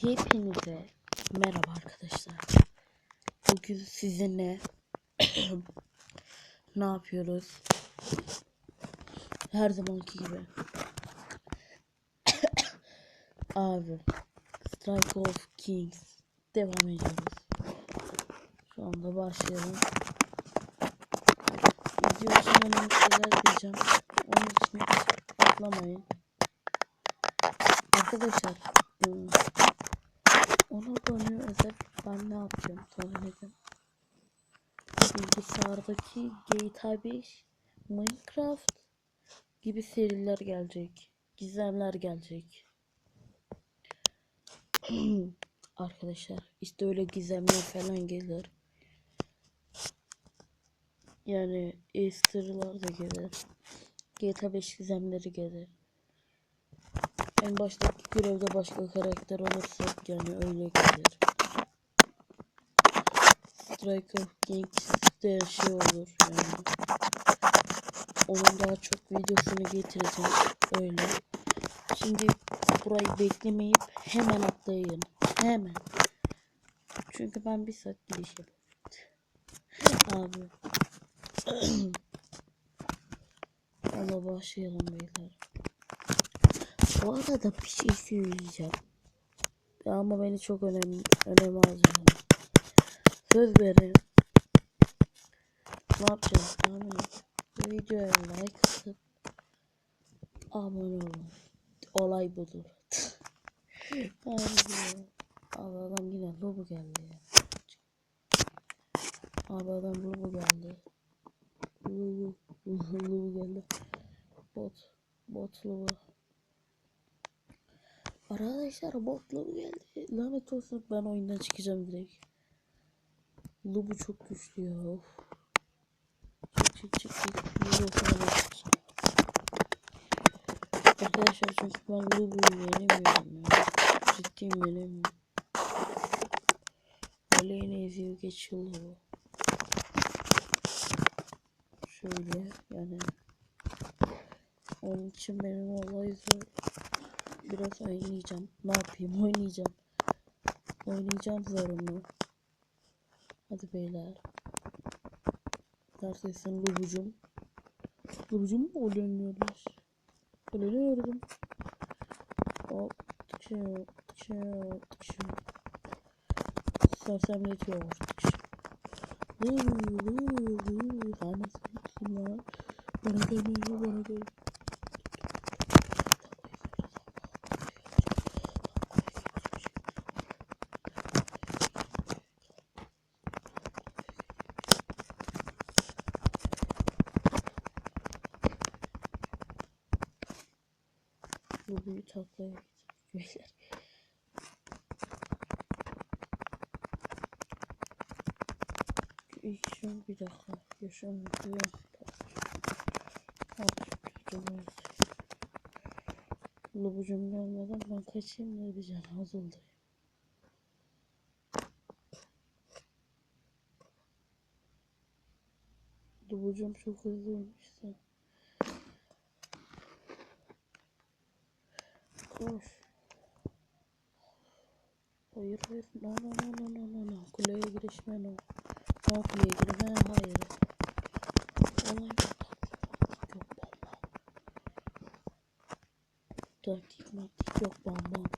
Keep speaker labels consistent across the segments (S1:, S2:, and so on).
S1: Hepinize merhaba arkadaşlar. Bugün sizinle ne yapıyoruz? Her zamanki gibi. Abi, Strike of Kings devam ediyoruz. Şu anda başlayalım. Video için önemli şeyler diyeceğim. Onun için atlamayın. Arkadaşlar, Bilgisayardaki GTA 5, Minecraft gibi seriler gelecek. Gizemler gelecek. Arkadaşlar işte öyle gizemler falan gelir. Yani Easter'lar da gelir. GTA 5 gizemleri gelir. En baştaki görevde başka karakter olursak yani öyle gelir. Strike of Kings'de şey olur yani. Onun daha çok videosunu getireceğim. Öyle. Şimdi burayı beklemeyip hemen atlayın. Hemen. Çünkü ben bir saat giriş. Abi. Ona başlayalım beyler. Bu arada bir şey söyleyeceğim. Ama beni çok önemli önem az yani. Söz verin. Ne yapacağız tamam videoya like atıp abone olun. Olay budur. Abi, adam yine lobu geldi ya. Abi adam lobu geldi. Lobu, lobu geldi. Bot. Bot lobu. Arkadaşlar botlu geldi. Lanet olsun ben oyundan çıkacağım direkt. Lubu çok güçlü ya. Of. Çık çık çık. Arkadaşlar çünkü ben Lubu'yu yenemiyorum ya. Ciddiyim yenemiyorum. Aleyna eziyor geçiyor Lubu. Şöyle yani. Onun için benim olay zor biraz oynayacağım. Ne yapayım? Oynayacağım. Oynayacağım zorunlu. Hadi beyler. Neredesin Lubucum? Lubucum mu oynıyoruz? Oynuyordum. Hop. Çık. Çık. Çık. Sersemletiyor. Lubu. Lubu. Lanet olsun lan. Bana gelmiyor. Bana gelmiyor. Bu büyü taklaya. İlk şu bir dakika. Yaşam diyor. Lubucum gelmeden ben kaçayım da bir can azaldı. Lubucum çok hızlıymış sen. Koş. Hayır hayır. No no no no no no. Kuleye girişme no. No kuleye girme hayır. Olay. Taktik maktik yok. Of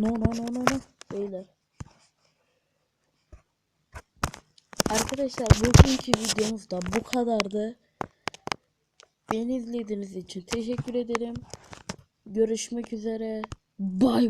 S1: No no no no no. Beyler. Arkadaşlar bugünkü videomuz da bu kadardı. Beni izlediğiniz için teşekkür ederim. Görüşmek üzere. Bay bay.